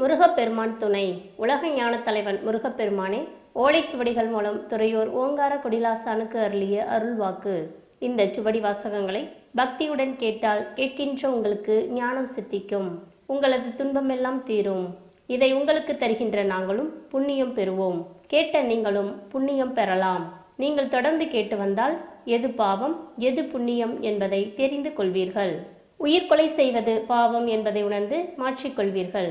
முருகப்பெருமான் துணை. உலக ஞான தலைவன் முருகப்பெருமானே ஓலைச்சுவடிகள் மூலம் துறையூர் ஓங்கார கொடிலாசானுக்கு அருளிய அருள்வாக்கு. இந்த சுவடி வாசகங்களை பக்தியுடன் கேட்டால் கேட்கின்ற உங்களுக்கு ஞானம் சித்திக்கும். உங்களது துன்பமெல்லாம் தீரும். இதை உங்களுக்கு தருகின்ற நாங்களும் புண்ணியம் பெறுவோம். கேட்ட நீங்களும் புண்ணியம் பெறலாம். நீங்கள் தொடர்ந்து கேட்டு வந்தால் எது பாவம் எது புண்ணியம் என்பதை தெரிந்து கொள்வீர்கள். உயிர்கொலை செய்வது பாவம் என்பதை உணர்ந்து மாற்றிக்கொள்வீர்கள்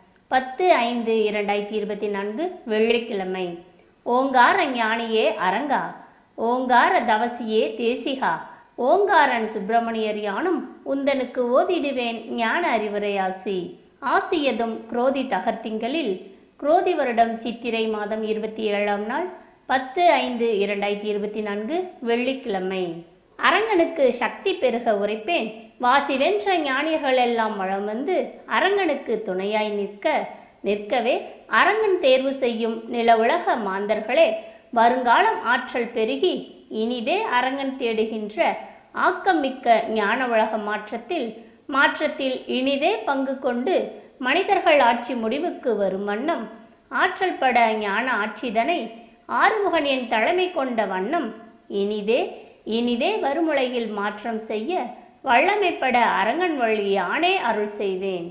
பத்து ஐந்து இரண்டாயிரத்தி இருபத்தி நான்கு வெள்ளிக்கிழமை. ஓங்கார ஞானியே அரங்கா ஓங்கார தவசியே தேசிகா ஓங்காரன் சுப்பிரமணியர் யானும் உந்தனுக்கு ஓதிடுவேன் ஞான அறிவுரை ஆசி. ஆசியதும் குரோதி தகர்த்திங்களில் குரோதி வருடம் சித்திரை மாதம் இருபத்தி ஏழாம் நாள் பத்து ஐந்து இரண்டாயிரத்தி இருபத்தி நான்கு வெள்ளிக்கிழமை. அரங்கனுக்கு சக்தி பெருக உரைப்பேன். வாசி வென்ற ஞானியர்கள் எல்லாம் வளம் வந்து அரங்கனுக்கு துணையாய் நிற்க நிற்கவே அரங்கன் தேர்வு செய்யும் நில உலக மாந்தர்களே வருங்காலம் ஆற்றல் பெருகி இனிதே அரங்கன் தேடுகின்ற ஆக்கமிக்க ஞான உலக மாற்றத்தில் மாற்றத்தில் இனிதே பங்கு கொண்டு மனிதர்கள் ஆட்சி முடிவுக்கு வரும் வண்ணம் ஆற்றல் பட ஞான ஆட்சிதனை ஆறுமுகன் என் தலைமை கொண்ட வண்ணம் இனிதே இனிதே வருமுலையில் மாற்றம் செய்ய வல்லமைப்பட அரங்கன் வழி யானே அருள் செய்வேன்.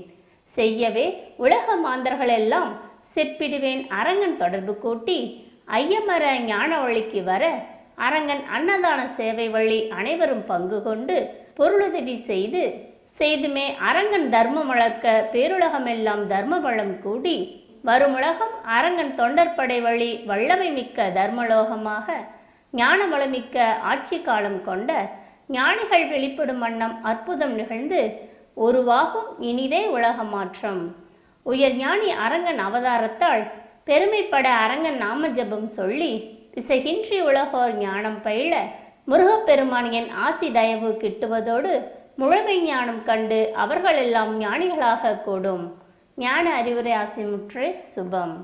செய்யவே உலக மாந்தர்களெல்லாம் செப்பிடுவேன் அரங்கன் தொடர்பு கூட்டி ஐயமர ஞான வழிக்கு வர அரங்கன் அன்னதான சேவை வழி அனைவரும் பங்கு கொண்டு பொருளுதவி செய்து செய்துமே அரங்கன் தர்மம் வளர்க்க பேருலகமெல்லாம் தர்ம வளம் கூடி வருமுலகம் அரங்கன் தொண்டற்படை வழி வல்லமை மிக்க தர்மலோகமாக ஞானவளமிக்க ஆட்சி காலம் கொண்ட ஞானிகள் வெளிப்படும் வண்ணம் அற்புதம் நிகழ்ந்து உருவாகும் இனிதே உலக மாற்றம். உயர் ஞானி அரங்கன் அவதாரத்தால் பெருமைப்பட அரங்கன் நாமஜபம் சொல்லி திசைகின்றி உலகோர் ஞானம் பயில முருகப்பெருமானியின் ஆசி தயவு கிட்டுவதோடு முழுமை ஞானம் கண்டு அவர்களெல்லாம் ஞானிகளாக கூடும். ஞான அறிவுரை ஆசிமுற்று சுபம்.